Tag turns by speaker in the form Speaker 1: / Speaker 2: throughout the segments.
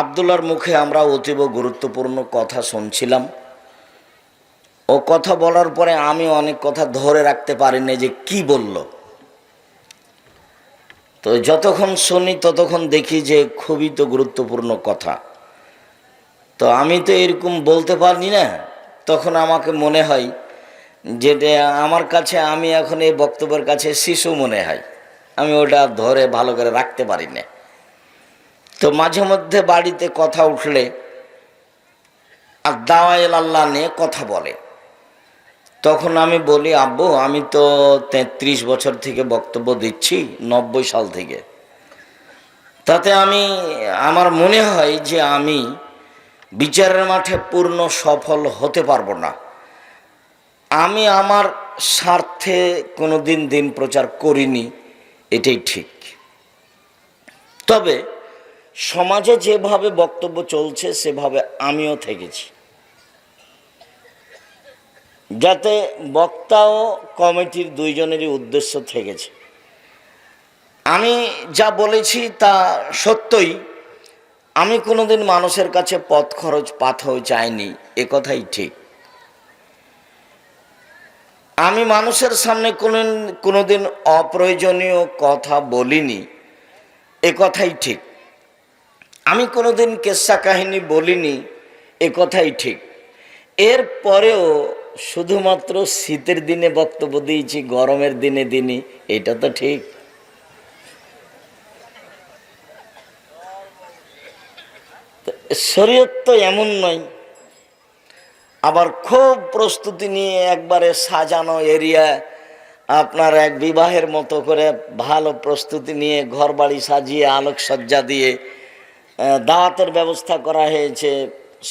Speaker 1: আবদুল্লার মুখে আমরা অতীব গুরুত্বপূর্ণ কথা শুনছিলাম। ও কথা বলার পরে আমি অনেক কথা ধরে রাখতে পারিনি যে কি বলল। তো যতক্ষণ শুনি ততক্ষণ দেখি যে খুবই তো গুরুত্বপূর্ণ কথা। তো আমি তো এরকম বলতে পারি না, তখন আমাকে মনে হয় যেটা আমার কাছে আমি এখন এই বক্তব্যের কাছে শিশু মনে হয়। আমি ওটা ধরে ভালো করে রাখতে পারি না তো মাঝে মধ্যে বাড়িতে কথা উঠলে আর দাওয়াইল আল্লাহ নিয়ে কথা বলে। তখন আমি বলি, আব্বু, আমি তো তেত্রিশ বছর থেকে বক্তব্য দিচ্ছি, নব্বই সাল থেকে। তাতে আমি, আমার মনে হয় যে আমি বিচারের মাঠে পূর্ণ সফল হতে পারব না। আমি আমার স্বার্থে কোনো দিন দিন প্রচার করিনি, এটাই ঠিক। তবে সমাজে যেভাবে বক্তব্য চলছে, সেভাবে আমিও থেকেছি। যাতে বক্তা ও কমিটির দুইজনেরই উদ্দেশ্য থেকেছে। আমি যা বলেছি তা সত্যই। আমি কোনোদিন মানুষের কাছে পথ খরচ, পাথর চাইনি, এ কথাই ঠিক। আমি মানুষের সামনে কোনো কোনোদিন অপ্রয়োজনীয় কথা বলিনি, এ কথাই ঠিক। আমি কোনোদিন কেসা কাহিনী বলিনি, এ কথাই ঠিক। এর পরেও শুধুমাত্র শীতের দিনে বক্তব্য দিয়েছি, গরমের দিনে দিনই এটা তো ঠিক। শরীয়ত তো এমন নয়, আবার খুব প্রস্তুতি নিয়ে একবারে সাজানো এরিয়া, আপনার এক বিবাহের মতো করে ভালো প্রস্তুতি নিয়ে ঘর বাড়ি সাজিয়ে আলোকসজ্জা দিয়ে দাওয়াতের ব্যবস্থা করা হয়েছে,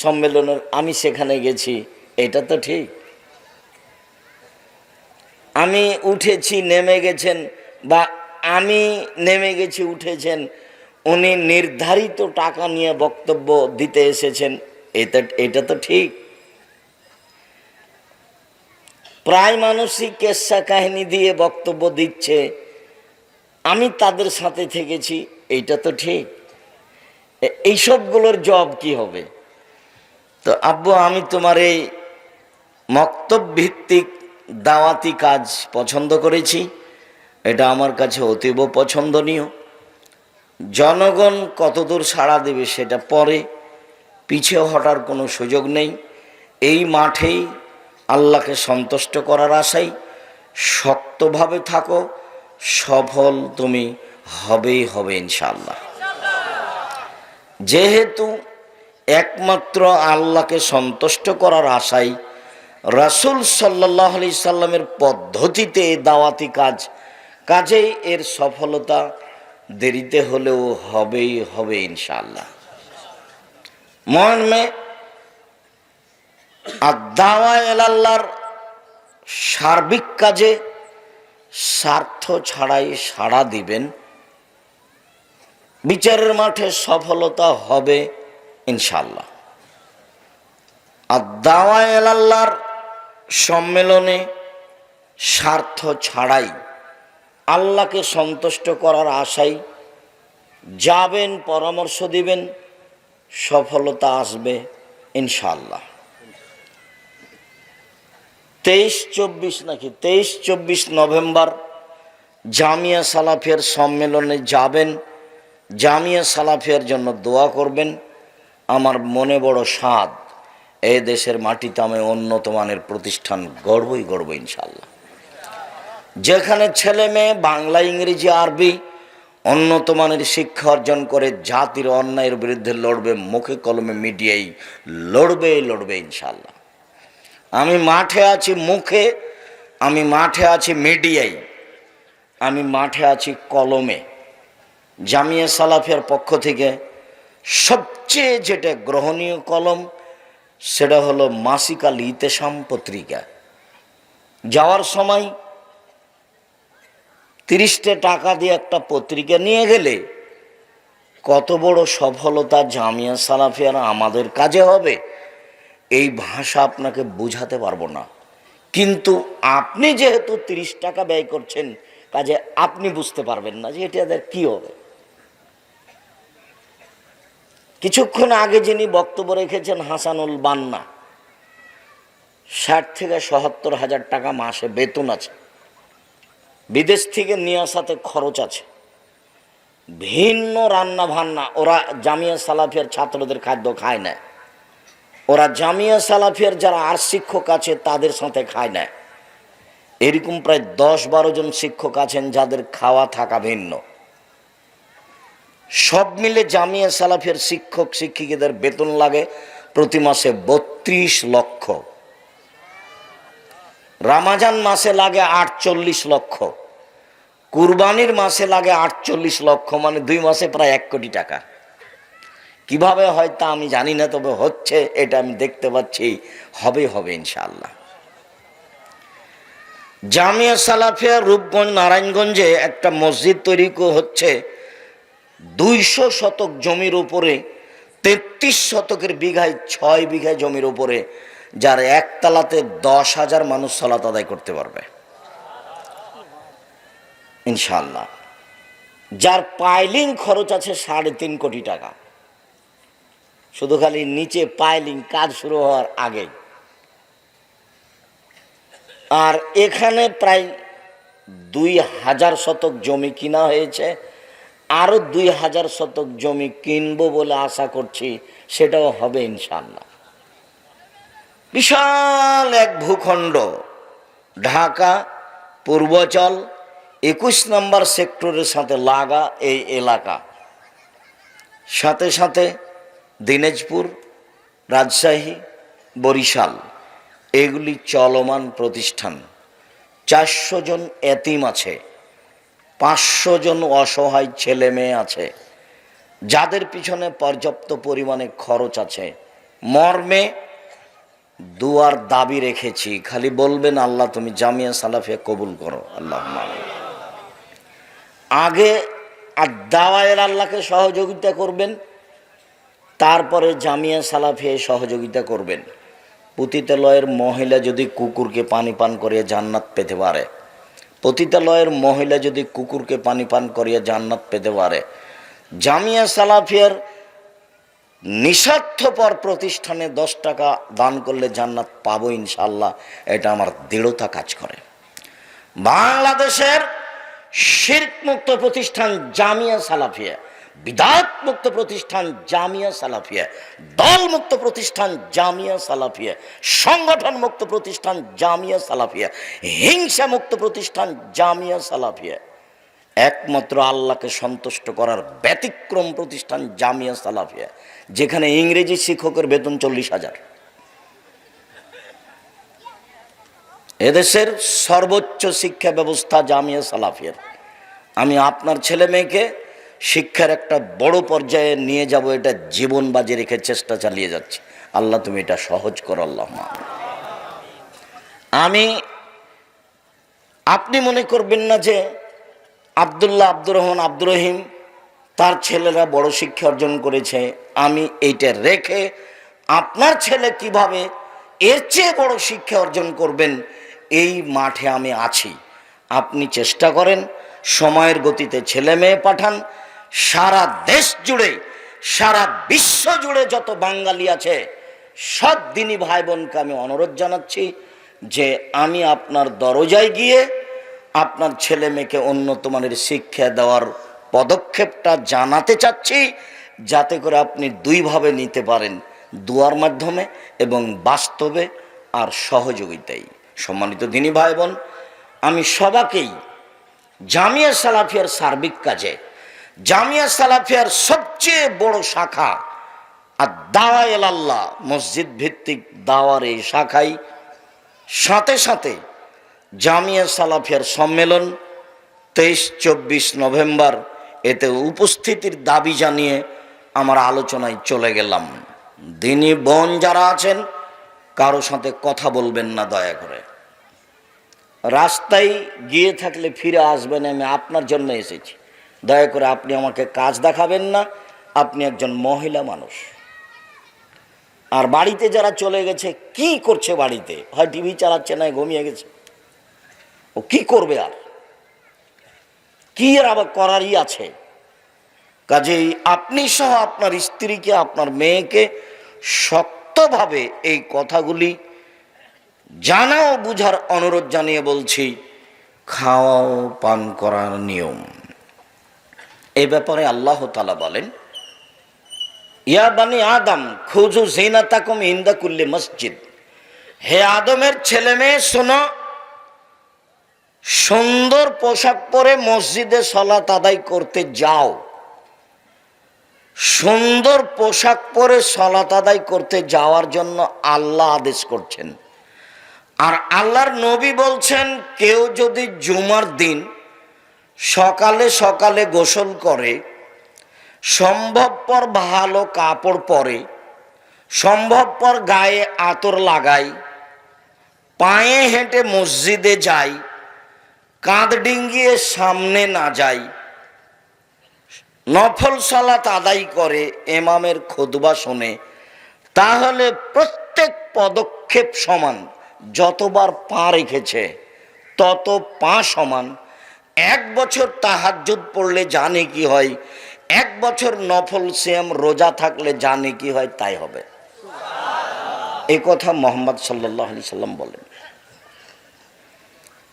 Speaker 1: সম্মেলনের, আমি সেখানে গেছি, এটা তো ঠিক। আমি উঠেছি, নেমে গেছেন, বা আমি নেমে গেছি, উঠেছেন, উনি নির্ধারিত টাকা নিয়ে বক্তব্য দিতে এসেছেন, এটা এটা তো ঠিক। প্রায় মানুষই কেসা কাহিনী দিয়ে বক্তব্য দিচ্ছে, আমি তাদের সাথে থেকেছি, এটা তো ঠিক। এ- এইসবগুলোর জব কি হবে? তো আব্বু, আমি তোমার এই মক্তব ভিত্তিক দাওয়াতি কাজ পছন্দ করেছি। এটা আমার কাছে অতীব পছন্দনীয়। জনগণ কতদূর সাড়া দেবে সেটা পরে। পিছিয়ে হটার কোনো সুযোগ নেই। এই মাঠেই আল্লাহকে সন্তুষ্ট করার আশাই। শক্তভাবে থাকো, সফল তুমি হবেই হবে ইনশাল্লাহ যেহেতু একমাত্র আল্লাহকে সন্তুষ্ট করার আশাই রাসুল সাল্লাহ আলি সাল্লামের পদ্ধতিতে দাওয়াতি কাজ, কাজেই এর সফলতা দেরিতে হলেও হবেই হবে ইনশাল্লাহ মন মে আর দাওয়া এলাল্লাহর সার্বিক কাজে স্বার্থ ছাড়াই সাড়া দিবেন। বিচারের মাঠে সফলতা হবে ইনশাল্লাহ আর দাওয়া এলাল্লাহর সম্মেলনে স্বার্থ ছাড়াই আল্লাহকে সন্তুষ্ট করার আশাই যাবেন, পরামর্শ দিবেন, সফলতা আসবে ইনশাল্লাহ তেইশ চব্বিশ নাকি, তেইশ চব্বিশ নভেম্বর জামিয়া সালাফের সম্মেলনে যাবেন জামিয়া সালাফিয়ার জন্য দোয়া করবেন। আমার মনে বড় স্বাদ, এই দেশের মাটিতে আমি উন্নত মানের প্রতিষ্ঠান গর্বই গর্ব ইনশাল্লাহ যেখানে ছেলে মেয়ে, বাংলা, ইংরেজি, আরবি উন্নত মানের শিক্ষা অর্জন করে জাতির অন্যায়ের বিরুদ্ধে লড়বে, মুখে কলমে মিডিয়াই লড়বে লড়বে ইনশাল্লাহ আমি মাঠে আছি মুখে, আমি মাঠে আছি মিডিয়াই, আমি মাঠে আছি কলমে। জামিয়া সালাফিয়ার পক্ষ থেকে সবচেয়ে যেটা গ্রহণীয় কলম, সেটা হলো মাসিক আল ইতেসাম পত্রিকা। যাওয়ার সময় তিরিশটা টাকা দিয়ে একটা পত্রিকা নিয়ে গেলে কত বড় সফলতা জামিয়া সালাফিয়ার আমাদের কাজে হবে, এই ভাষা আপনাকে বোঝাতে পারব না। কিন্তু আপনি যেহেতু তিরিশ টাকা ব্যয় করছেন, কাজে আপনি বুঝতে পারবেন না যে এটা এদের কি হবে। কিছুক্ষণ আগে যিনি বক্তব্য রেখেছেন হাসানুল বান্না, ষাট থেকে সত্তর হাজার টাকা মাসে বেতন আছে, বিদেশ থেকে নিয়ে আসাতে খরচ আছে। ভিন্ন রান্না ভান্না ওরা জামিয়া সালাফিয়ার ছাত্রদের খাদ্য খায় না। ওরা জামিয়া সালাফিয়ার যারা আর শিক্ষক আছে, তাদের সাথে খায় না। এরকম প্রায় দশ বারো জন শিক্ষক আছেন যাদের খাওয়া থাকা ভিন্ন। সব মিলে জামিয়া সালাফের শিক্ষক শিক্ষিকাদের বেতন লাগে প্রতি মাসে বত্রিশ লক্ষ। রামাজান মাসে লাগে আটচল্লিশ লক্ষ। কুরবানির মাসে লাগে আটচল্লিশ লক্ষ মানে দুই মাসে প্রায় এক কোটি টাকা। কীভাবে হয় তা আমি জানি না, তবে হচ্ছে এটা আমি দেখতে পাচ্ছি, হবে হবে ইনশাআল্লাহ। জামিয়া সালাফিয়া রূপগঞ্জ, নারায়ণগঞ্জে একটা মসজিদ তৈরি হচ্ছে দুইশো শতক জমির উপরে, তেত্রিশ শতকের বিঘায় ছয় বিঘায় জমির উপরে, যার একতলাতে দশ হাজার মানুষ সালাত আদায় করতে পারবে। ইনশাল্লাহ যার পাইলিং খরচ আছে সাড়ে তিন কোটি টাকা। শুধু খালি নিচে পাইলিং কাজ শুরু হওয়ার আগে আর এখানে প্রায় দুই হাজার শতক জমি কিনা হয়েছে। আরও দুই হাজার শতক জমি কিনবো বলে আশা করছি সেটাও হবে ইনশাল্লাহ বিশাল এক ভূখণ্ড, ঢাকা, পূর্বচল, একুশ নম্বর সেক্টরের সাথে লাগা এই এলাকা। সাথে সাথে দিনাজপুর, রাজশাহী, বরিশাল, এগুলি চলমান প্রতিষ্ঠান। চারশো জন এতিম আছে। পাঁচশো জন অসহায় ছেলে মেয়ে আছে। যাদের পিছনে পর্যাপ্ত পরিমাণে খরচ আছে। মর্মে দুয়ার দাবি রেখেছি, খালি বলবেন, আল্লাহ, তুমি জামিয়া সালাফিয়া কবুল করো। আল্লাহ আগে আর দাওয়ায়ের আল্লাহকে সহযোগিতা করবেন, তারপরে জামিয়া সালাফিয়া সহযোগিতা করবেন। পতিতালয়ের মহিলা যদি কুকুরকে পানি পান করিয়ে জান্নাত পেতে পারে পতিতালয়ের মহিলা যদি কুকুরকে পানি পান করিয়া জান্নাত পেতে পারে। জামিয়া সালাফিয়ার নিঃস্বার্থপর প্রতিষ্ঠানে দশ টাকা দান করলে জান্নাত পাবো ইনশাল্লাহ এটা আমার দৃঢ়তা কাজ করে। বাংলাদেশের শির্কমুক্ত প্রতিষ্ঠান জামিয়া সালাফিয়া। বিদাত মুক্ত প্রতিষ্ঠান জামিয়া সালাফিয়া দল মুক্ত প্রতিষ্ঠান জামিয়া সালাফিয়া সংগঠন মুক্ত প্রতিষ্ঠান জামিয়া সালাফিয়া হিংসা মুক্ত প্রতিষ্ঠান জামিয়া সালাফিয়া। একমাত্র আল্লাহকে সন্তুষ্ট করার ব্যতিক্রম প্রতিষ্ঠান জামিয়া সালাফিয়া, যেখানে ইংরেজি শিক্ষকের বেতন চল্লিশ হাজার। এদেশের সর্বোচ্চ শিক্ষা ব্যবস্থা জামিয়া সালাফিয়ার। আমি আপনার ছেলে মেয়েকে শিক্ষার একটা বড় পর্যায়ে নিয়ে যাব, এটা জীবন বাজি রেখে চেষ্টা চালিয়ে যাচ্ছি। আল্লাহ, তুমি এটা সহজ করো, আল্লাহ। আমি, আপনি মনে করবেন না যে আবদুল্লাহ আব্দুর রহমান আব্দুর রহিম তার ছেলেরা বড় শিক্ষা অর্জন করেছে। আমি এইটা রেখে আপনার ছেলে কীভাবে এর চেয়ে বড় শিক্ষা অর্জন করবেন, এই মাঠে আমি আছি। আপনি চেষ্টা করেন, সময়ের গতিতে ছেলে মেয়ে পাঠান সারা দেশ জুড়ে, সারা বিশ্ব জুড়ে যত বাঙালি আছে, সব দিনই ভাই বোনকে আমি অনুরোধ জানাচ্ছি যে আমি আপনার দরজায় গিয়ে আপনার ছেলে মেয়েকে উন্নত শিক্ষা দেওয়ার পদক্ষেপটা জানাতে চাচ্ছি, যাতে করে আপনি দুইভাবে নিতে পারেন, দুয়ার মাধ্যমে এবং বাস্তবে আর সহযোগিতাই সম্মানিত দিনী ভাই বোন আমি সবাকেই জামিয়া সালাফিয়ার সার্বিক কাজে জামিয়া সালাফিয়ার সবচেয়ে বড় শাখা, আর দাওয়া আল্লাহ মসজিদ ভিত্তিক দাওয়ার এই শাখাই। সাথে সাথে জামিয়া সালাফিয়ার সম্মেলন তেইশ, চব্বিশ নভেম্বর, এতে উপস্থিতির দাবি জানিয়ে আমার আলোচনায় চলে গেলাম। দিনী বোন যারা আছেন, কারও সাথে কথা বলবেন না দয়া করে। রাস্তায় গিয়ে থাকলে ফিরে আসবেন, আমি আপনার জন্য এসেছি। দয়া করে আপনি আমাকে কাজ দেখাবেন না। আপনি একজন মহিলা মানুষ। আর বাড়িতে যারা চলে গেছে, কি করছে বাড়িতে? হয় টিভি চালাচ্ছে না, ঘুমিয়ে গেছে। ও কি করবে আর? কি আর আবার করারই আছে? কাজেই আপনি সহ আপনার স্ত্রীকে, আপনার মেয়েকে শক্তভাবে এই কথাগুলি জানা ও বুঝার অনুরোধ জানিয়ে বলছি, খাওয়াও, পান করার নিয়ম। এই ব্যাপারে আল্লাহ তালা বলেন, ইয়া বানি আদম খুজু জিনা তাকুম ইন্দা কুল্লি মসজিদ। হে আদমের ছেলে মেয়ে, শোনো, সুন্দর পোশাক পরে মসজিদে সলাত আদায় করতে যাও। সুন্দর পোশাক পরে সলাত আদায় করতে যাওয়ার জন্য আল্লাহ আদেশ করছেন। আর আল্লাহর নবী বলছেন, কেউ যদি জুমার দিন সকালে সকালে গোসল করে, সম্ভবপর ভালো কাপড় পরে, সম্ভবপর গায়ে আতর লাগাই, পায়ে হেঁটে মসজিদে যাই, কাঁধ ডিঙ্গিয়ে সামনে না যাই। নফল সালাত আদায় করে এমামের খুদবা শোনে। তাহলে প্রত্যেক পদক্ষেপ সমান, যতবার পা রেখেছে, তত পা সমান। এক বছর তাহাজ্জুদ পড়লে জানে কি হয়? এক বছর নফল সিয়াম রোজা থাকলে জানে কি হয়? তাই হবে। এই কথা মোহাম্মদ সাল্লাহ আলি সাল্লাম বলেন।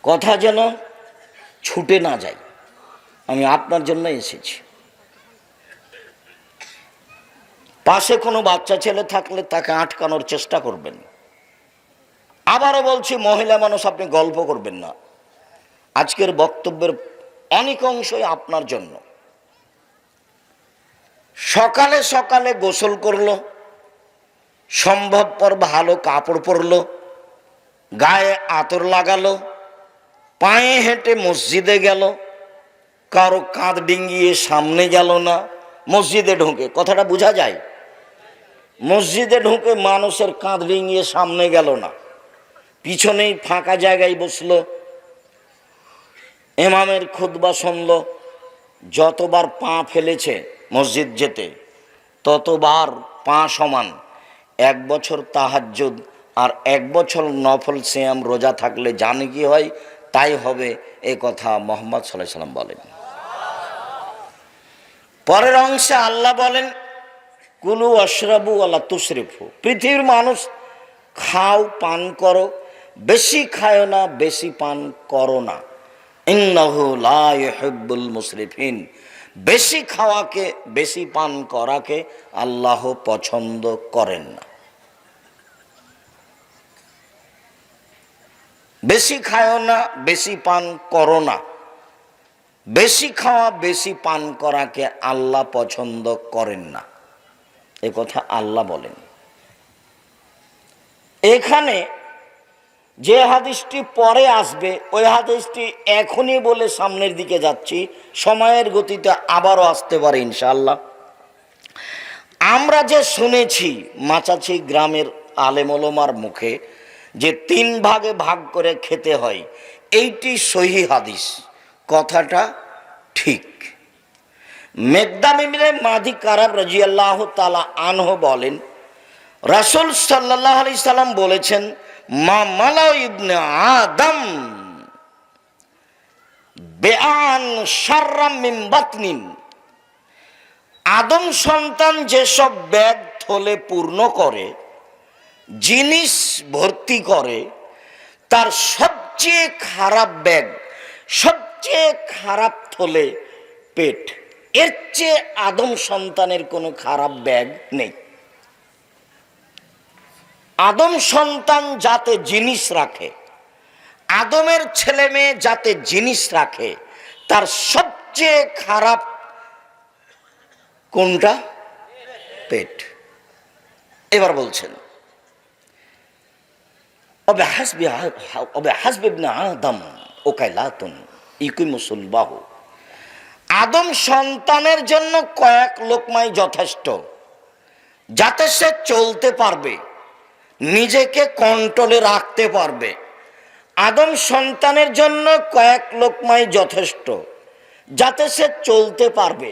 Speaker 1: কথা যেন ছুটে না যায়। আমি আপনার জন্য এসেছি। পাশে কোনো বাচ্চা ছেলে থাকলে তাকে আটকানোর চেষ্টা করবেন। আবারও বলছি, মহিলা মানুষ, আপনি গল্প করবেন না। আজকের বক্তব্যের অনেক অংশই আপনার জন্য। সকালে সকালে গোসল করল, সম্ভবপর ভালো কাপড় পরলো, গায়ে আতর লাগালো, পায়ে হেঁটে মসজিদে গেল, কারও কাঁধ ডিঙ্গিয়ে সামনে গেল না, মসজিদে ঢুকে। কথাটা বোঝা যায়? মসজিদে ঢুকে মানুষের কাঁধ ডিঙ্গিয়ে সামনে গেল না। পিছনেই ফাঁকা জায়গায় বসল এমামের খুদবা শুনল, যতবার পা ফেলেছে মসজিদ যেতে, ততবার পা সমান। এক বছর তাহাজ্জুদ আর এক বছর নফল সিয়াম রোজা থাকলে জানে কি হয়? তাই হবে এ কথা মোহাম্মদ সাল্লাহ সাল্লাম বলেন। পরের অংশে আল্লাহ বলেন, কুলু অশরাবু আল্লাহ তুশরিফু। পৃথিবীর মানুষ খাও পান করো, বেশি খায় না, বেশি পান করো না। মুসরিফিন। বেশি খাওয়াকে, বেশি পান করাকে আল্লাহ পছন্দ করেন না। বেশি খায়ও না, বেশি পান করো না। বেশি খাওয়া, বেশি পান করাকে আল্লাহ পছন্দ করেন না। এ কথা আল্লাহ বলেন। এখানে যে হাদিসটি পরে আসবে, ওই হাদিসটি এখনই বলে সামনের দিকে যাচ্ছি, সময়ের গতিতে আবারও আসতে পারে ইনশাল্লাহ আমরা যে শুনেছি মাচাছি গ্রামের আলেমলমার মুখে যে তিন ভাগে ভাগ করে খেতে হয়, এইটি সহি হাদিস। কথাটা ঠিক। মেঘদামিমিরে মাদি কারাব রাজিয়াল্লাহ তালা আনহ বলেন, রাসুল সাল্লাহ আলি সাল্লাম বলেছেন মা মালা ইবনে আদম বেআন সার্রাম মিন বাতনিন। আদম সন্তান যেসব ব্যাগ থলে পূর্ণ করে, জিনিস ভর্তি করে, তার সবচেয়ে খারাপ ব্যাগ, সবচেয়ে খারাপ থলে পেট, এর চেয়ে আদম সন্তানের কোনো খারাপ ব্যাগ নেই। আদম সন্তান যাতে জিনিস রাখে, আদমের ছেলে মেয়ে যাতে জিনিস রাখে, তার সবচেয়ে খারাপ কোনটা? পেট। এবার বলছেন আদম, ওকাইলাতুন ইকুমুসুল বাহু আদম সন্তানের জন্য কয়েক লোকমাই যথেষ্ট, যাতে সে চলতে পারবে। নিজেকে কন্ট্রোলে রাখতে পারবে। আদম সন্তানের জন্য কয়েক লোকমাই যথেষ্ট, যাতে সে চলতে পারবে,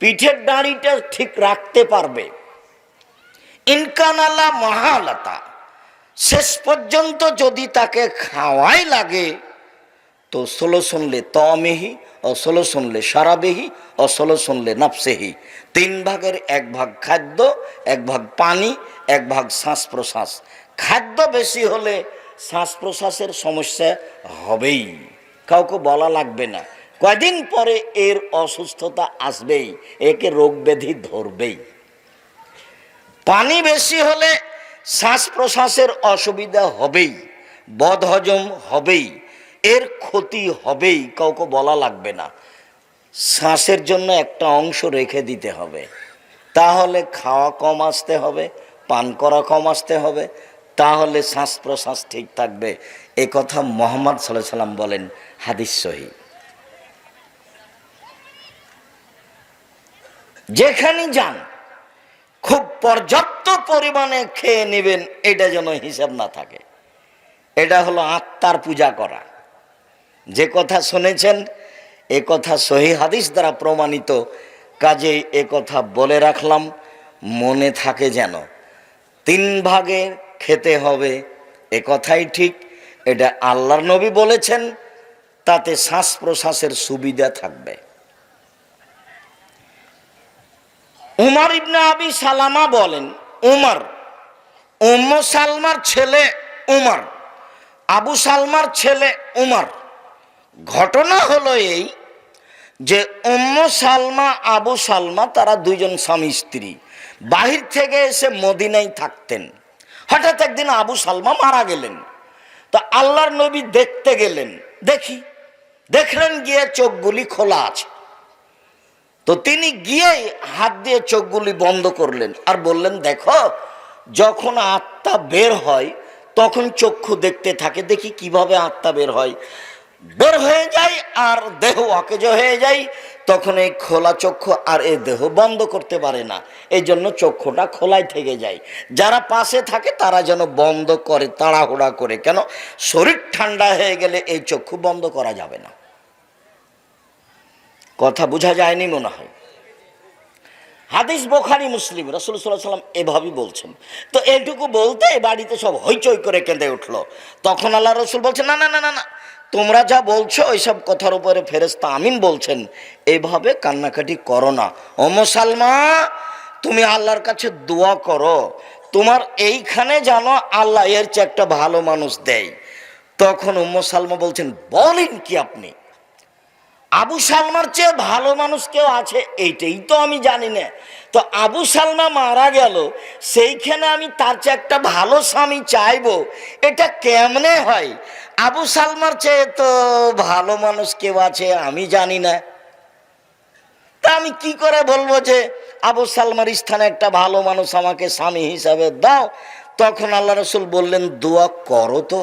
Speaker 1: পিঠের দাঁড়িটা ঠিক রাখতে পারবে। ইনকানালা মহালতা, শেষ পর্যন্ত যদি তাকে খাওয়াই লাগে তো ষোলো শুনলে তমেহি, ও ষোলো শুনলে সারাবেহি, ও ষোলো শুনলে নাফসেহি। তিন ভাগের এক ভাগ খাদ্য, এক ভাগ পানি, এক ভাগ শ্বাস প্রশ্বাস খাদ্য বেশি হলে শ্বাস প্রশ্বাসের সমস্যা হবেই। কাউকে বলা লাগবে না। কয়দিন পরে এর অসুস্থতা আসবেই, একে রোগ ব্যাধি ধরবেই। পানি বেশি হলে শ্বাস প্রশ্বাসের অসুবিধা হবেই, বদহজম হবেই। এর ক্ষতি হবেই, কাউকে বলা লাগবে না। শ্বাসের জন্য একটা অংশ রেখে দিতে হবে। তাহলে খাওয়া কম আসতে হবে, পান করা কম আসতে হবে, তাহলে শ্বাস প্রশ্বাস ঠিক থাকবে। এ কথা মোহাম্মদ সাল্লাহ সাল্লাম বলেন, হাদিস সহি। যেখানে যান, খুব পর্যাপ্ত পরিমাণে খেয়ে নেবেন, এটা যেন হিসাব না থাকে। এটা হলো আত্মার পূজা করা। যে কথা শুনেছেন, এ কথা সহি হাদিস দ্বারা প্রমাণিত। কাজে এ কথা বলে রাখলাম, মনে থাকে যেন তিন ভাগে খেতে হবে, এ কথাই ঠিক। এটা আল্লাহর নবী বলেছেন, তাতে শ্বাস প্রশ্বাসের সুবিধা থাকবে। উমার ইবনে আবি সালামা বলেন, উমর, উম্ম সালমার ছেলে উমর, আবু সালমার ছেলে উমর। ঘটনা হলো এই যে উম্ম সালমা, আবু সালমা, তারা দুইজন স্বামী স্ত্রী। বাহির থেকে এসে মদিনায় থাকতেন। হঠাৎ একদিন আবু সালমা মারা গেলেন। তো আল্লাহর নবী দেখতে গেলেন। দেখি, দেখলেন গিয়ে চোখগুলি খোলা আছে। তো তিনি গিয়ে হাত দিয়ে চোখগুলি বন্ধ করলেন আর বললেন, দেখো, যখন আত্মা বের হয়, তখন চক্ষু দেখতে থাকে। দেখি কীভাবে আত্মা বের হয়। বের হয়ে যায় আর দেহ অকেজ হয়ে যায় তখন এই খোলা চক্ষু আর এই দেহ বন্ধ করতে পারে না। এই জন্য চক্ষুটা খোলাই থেকে যায়। যারা পাশে থাকে, তারা যেন বন্ধ করে, তাড়াহুড়া করে। কেন? শরীর ঠান্ডা হয়ে গেলে এই চক্ষু বন্ধ করা যাবে না। কথা বোঝা যায়নি মনে হয়। হাদিস বোখারি, মুসলিম রসুল সাল্লাহ সাল্লাম এভাবেই বলছেন। তো এইটুকু বলতে বাড়িতে সব হইচই করে কেঁদে উঠল। তখন আল্লাহ রসুল বলছেন, না না না না না তোমরা যা বলছো, ওইসব কথার উপরে ফেরেস্তা আমিন বলছেন। এইভাবে কান্নাকাটি করো না। ও মুসালমা, তুমি আল্লাহর কাছে দোয়া করো। তোমার এইখানে জানো আল্লাহ এর চেয়ে একটা ভালো মানুষ দেয়। তখন উম্ম সালমা বলছেন, বলেন কি আপনি? আবু সালমার চেয়ে ভালো মানুষ কেউ আছে? এইটাই তো আমি জানি না। তো আবু সালমা মারা গেল, সেইখানে আমি তার চেয়ে একটা ভালো স্বামী চাইব। এটা কেমনে হয়? আবু সালমার চেয়ে তো ভালো মানুষ কেউ আছে, আমি জানি না। তা আমি কি করে বলব যে আবু সালমার স্থানে একটা ভালো মানুষ আমাকে স্বামী হিসাবে দাও? তখন আল্লাহ রসুল বললেন, দোয়া করো তো।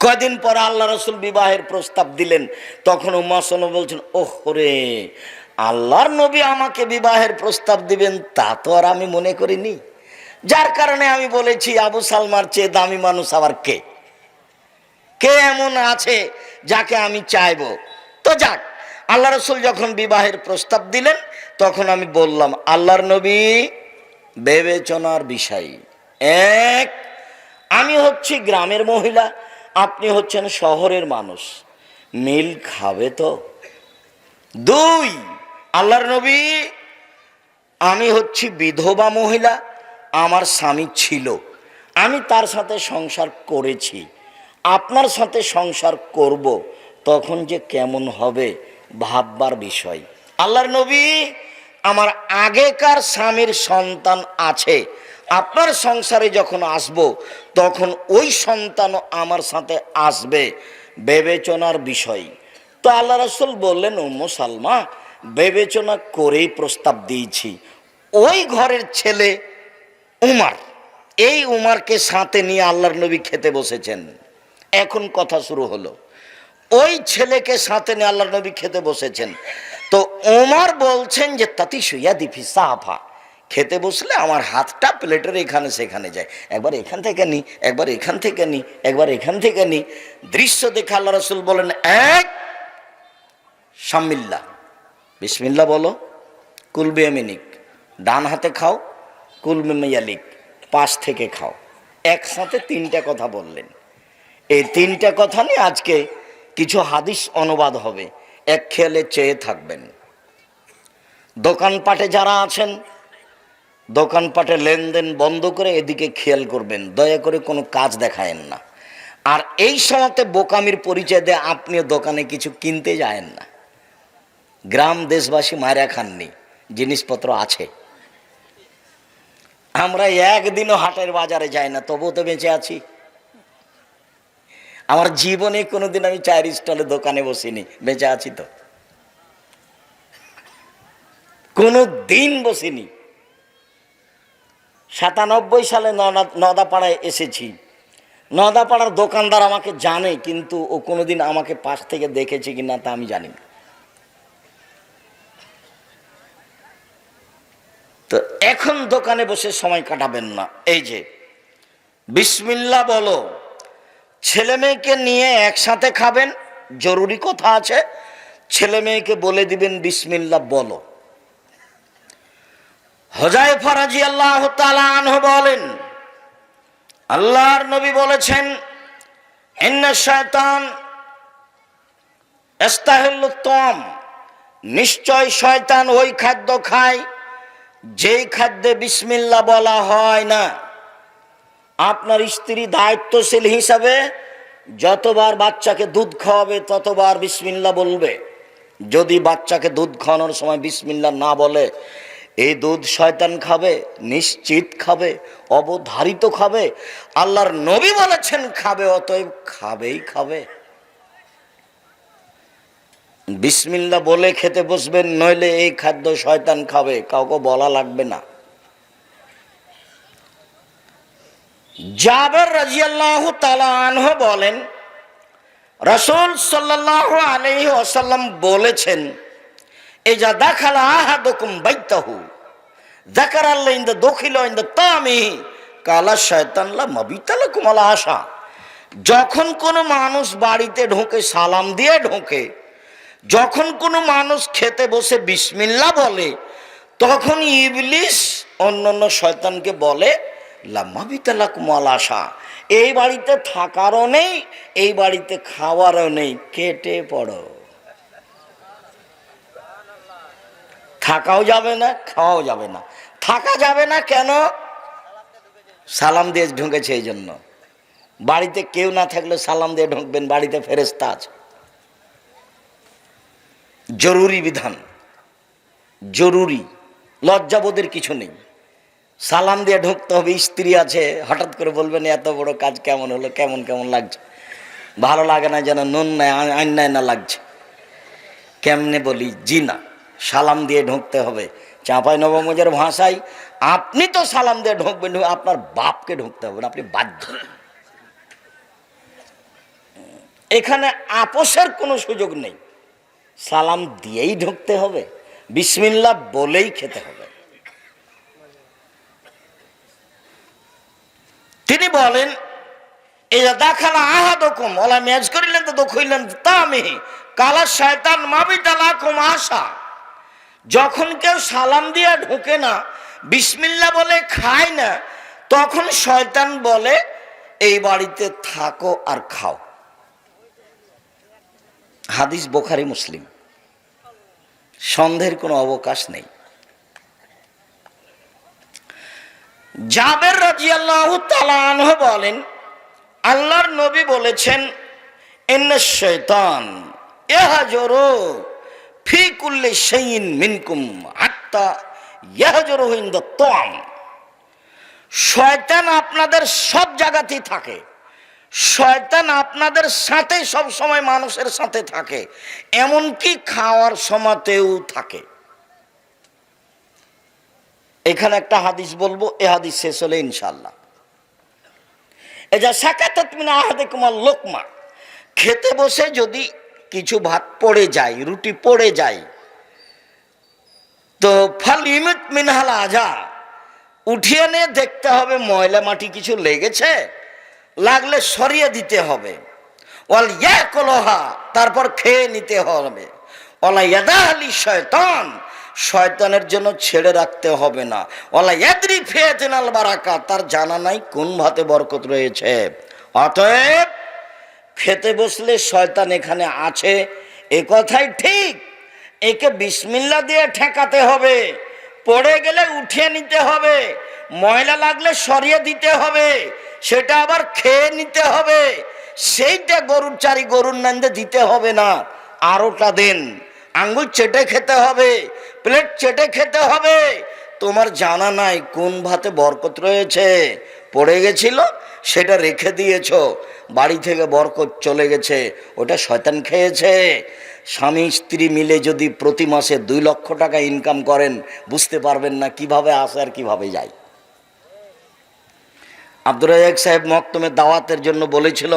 Speaker 1: কয়দিন পর আল্লাহ রসুল বিবাহের প্রস্তাব দিলেন। তখন উম্মাসন বলছেন, ওহ রে, আল্লাহর নবী আমাকে বিবাহের প্রস্তাব দিবেন, তা তো আর আমি মনে করিনি। যার কারণে আমি বলেছি, আবু সালমার চেয়ে দামি মানুষ আবার কে? কে এমন আছে যাকে আমি চাইব? তো যাক, আল্লাহ রসুল যখন বিবাহের প্রস্তাব দিলেন, তখন আমি বললাম, আল্লাহর নবী বিবেচনার বিষয়। এক, আমি হচ্ছি গ্রামের মহিলা, আপনি হচ্ছেন শহরের মানুষ। মিল খাবে তো? দুই, আল্লাহর নবী, আমি হচ্ছি বিধবা মহিলা আমার স্বামী ছিল। আমি তার সাথে সংসার করেছি। আপনার সাথে সংসার করব, তখন যে কেমন হবে ভাববার বিষয়। আল্লাহর নবী, আমার আগেকার স্বামীর সন্তান আছে। আপনার সংসারে যখন আসব, তখন ওই সন্তানও আমার সাথে আসবে, বিবেচনার বিষয়। তো আল্লাহ রসুল বললেন উম্ম সালমা বিবেচনা করেই প্রস্তাব দিয়েছি। ওই ঘরের ছেলে উমার, এই উমারকে সাথে নিয়ে আল্লাহর নবী খেতে বসেছেন। এখন কথা শুরু হলো। ওই ছেলেকে সাথে নিয়ে আল্লাহর নবী খেতে বসেছেন। তো ওমার বলছেন যে, তাতি সুইয়া দিফি সাফা। খেতে বসলে আমার হাতটা প্লেটের এখানে সেখানে যায়। একবার এখান থেকে নি, একবার এখান থেকে নি, একবার এখান থেকে নি। দৃশ্য দেখে আল্লাহ রসুল বলেন, এক সাম্মিল্লা বিসমিল্লা বলো। কুলবে মিনিক ডান হাতে খাও। কুলবে মেয়ালিক পাশ থেকে খাও। একসাথে তিনটা কথা বললেন। এই তিনটা কথা নিয়ে আজকে কিছু হাদিস অনুবাদ হবে। এক খেয়ালে চেয়ে থাকবেন। দোকানপাটে যারা আছেন, দোকানপাটে লেনদেন বন্ধ করে এদিকে খেয়াল করবেন। দয়া করে কোনো কাজ দেখায়েন না। আর এই সময়তে বোকামির পরিচয় দিয়ে আপনিও দোকানে কিছু কিনতে যায়েন না। গ্রাম দেশবাসী মারা খাননি, জিনিসপত্র আছে। আমরা একদিনও হাটের বাজারে যাই না, তবুও তো বেঁচে আছি। আমার জীবনে কোনোদিন আমি চায়ের স্টলে দোকানে বসিনি, বেঁচে আছি তো। কোনো দিন বসিনি। সাতানব্বই সালে নদাপাড়ায় এসেছি। নদাপাড়ার দোকানদার আমাকে জানে, কিন্তু ও কোনোদিন আমাকে পাশ থেকে দেখেছে কিনা তা আমি জানি না। তো এখন দোকানে বসে সময় কাটাবেন না। এই যে, বিসমিল্লা বলো, ছেলে মেয়েকে নিয়ে একসাথে খাবেন, জরুরি কথা আছে, ছেলে মেয়েকে বলে দিবেন বিসমিল্লা বলো। হজায় ফরাজি আল্লাহ আনহ বলেন, আল্লাহর নবী বলেছেন শয়তান নিশ্চয় শয়তান ওই খাদ্য খায় যেই খাদ্যে বিসমিল্লা বলা হয় না, আপনার স্ত্রী দায়িত্বশীল হিসাবে যতবার বাচ্চাকে দুধ খাওয়াবে, ততবার বিসমিল্লা বলবে। যদি বাচ্চাকে দুধ খাওয়ানোর সময় বিসমিল্লা না বলে, এই দুধ শয়তান খাবে, নিশ্চিত খাবে, অবধারিত খাবে, আল্লাহর নবী বলেছেন, খাবে, অতএব খাবেই খাবে। বিসমিল্লা বলে খেতে বসবেন, নইলে এই খাদ্য শয়তান খাবে, কাউকে বলা লাগবে না। জাবের রাজিয়াল্লাহ তালা আনহ বলেন, রসুল সাল্লাহ আলহি আসাল্লাম বলেছেন এই যা দেখালা আহাদুকুম বাইতাহু দেখার আল্লাহ ইন্দা দখিল ইন্দা তামি, কালা শয়তানলা মবিতালা কুমালা আশা। যখন কোনো মানুষ বাড়িতে ঢোকে সালাম দিয়ে ঢোকে যখন কোনো মানুষ খেতে বসে বিসমিল্লা বলে, তখন ইবলিস অন্য অন্য শয়তানকে বলে লাম্মাবিতালা কুমাল আশা। এই বাড়িতে থাকারও নেই, এই বাড়িতে খাওয়ারও নেই, কেটে পড়ো। থাকাও যাবে না, খাওয়াও যাবে না। থাকা যাবে না কেন? সালাম দিয়ে ঢুকেছে এই জন্য। বাড়িতে কেউ না থাকলে সালাম দিয়ে ঢুকবেন, বাড়িতে ফেরেস্তা আছে। জরুরি বিধান। জরুরি। লজ্জাবোধের কিছু নেই। সালাম দিয়ে ঢুকতে হবে, স্ত্রী আছে, হঠাৎ করে বলবেন, এত বড় কাজ কেমন হলো? কেমন কেমন লাগছে? ভালো লাগে না যেন নুন নাই আইনায় না লাগছে। কেমনে বলি, জি না, সালাম দিয়ে ঢুকতে হবে। চাঁপাই নবমজের ভাষায়, আপনি তো সালাম দিয়ে ঢুকবেন, আপনার বাপকে ঢুকতে হবে না, আপনি বাধ্য। এখানে আপোষের কোনো সুযোগ নেই। সালাম দিয়েই ঢুকতে হবে, বিসমিল্লা বলেই খেতে হবে। তিনি বলেন এই যে দেখালা ওলা ম্যাচ করিলেন তো তা কালা শয়তান আশা। যখন কেউ সালাম দিয়ে ঢুকে না, বিসমিল্লা বলে খায় না, তখন শয়তান বলে, এই বাড়িতে থাকো আর খাও। হাদিস বোখারি মুসলিম। সন্দেহের কোনো অবকাশ নেই। জাবের তাআলা আনহু বলেন, আল্লাহর নবী বলেছেন ফি মিনকুম শয়তান আপনাদের সব জায়গাতেই থাকে। শয়তান আপনাদের সাথে সব সময় মানুষের সাথে থাকে, এমনকি খাওয়ার সময়তেও থাকে। এখানে একটা হাদিস বলব, এ হাদিস শেষ হলে ইনশাল্লাহ এজা সাকাতাত মিনা আহাদে কুমার লোকমা। খেতে বসে যদি কিছু ভাত পড়ে যায়, রুটি পড়ে যায়, তো ফাল ইমিত মিনহাল আজা উঠিয়ে নিয়ে দেখতে হবে ময়লা মাটি কিছু লেগেছে? লাগলে সরিয়ে দিতে হবে। ওয়াল ইয়া কলহা তারপর খেয়ে নিতে হবে। ওলা ইয়াদা আলী শয়তান, শয়তানের জন্য ছেড়ে রাখতে হবে না। ওলা ইয়াদ্রি ফেতেনাল বারাকা, তার জানা নাই কোন ভাতে বরকত রয়েছে। অতএব খেতে বসলে শয়তান এখানে আছে, এ কথাই ঠিক। একে বিসমিল্লা দিয়ে ঠেকাতে হবে, পড়ে গেলে উঠিয়ে নিতে হবে, ময়লা লাগলে সরিয়ে দিতে হবে। সেটা আবার খেয়ে নিতে হবে। সেইটা গরুর চারি গরুর নান্দে দিতে হবে না। আরোটা দেন। আঙ্গুল চেটে খেতে হবে। প্লেট চেটে খেতে হবে। তোমার জানা নাই কোন ভাতে বরকত রয়েছে। পড়ে গেছিল, সেটা রেখে দিয়েছ। বাড়ি থেকে বরকত চলে গেছে, ওটা শয়তান খেয়েছে। স্বামী স্ত্রী মিলে যদি প্রতি মাসে দুই লক্ষ টাকা ইনকাম করেন, বুঝতে পারবেন না কীভাবে আসে আর কীভাবে যায়। আব্দুর রাজাক সাহেব মক্তমে দাওয়াতের জন্য বলেছিল,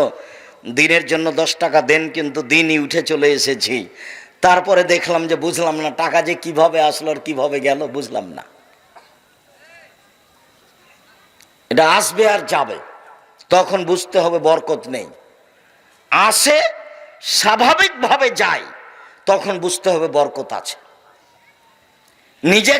Speaker 1: দিনের জন্য দশ টাকা দেন, কিন্তু দিনই উঠে চলে এসেছি। তারপরে দেখলাম যে বুঝলাম না, টাকা যে কীভাবে আসলো আর কীভাবে গেল বুঝলাম না। এটা আসবে আর যাবে, তখন বুঝতে হবে বরকত নেই। আসে, স্বাভাবিকভাবে যায়, তখন বুঝতে হবে বরকত আছে। নিজে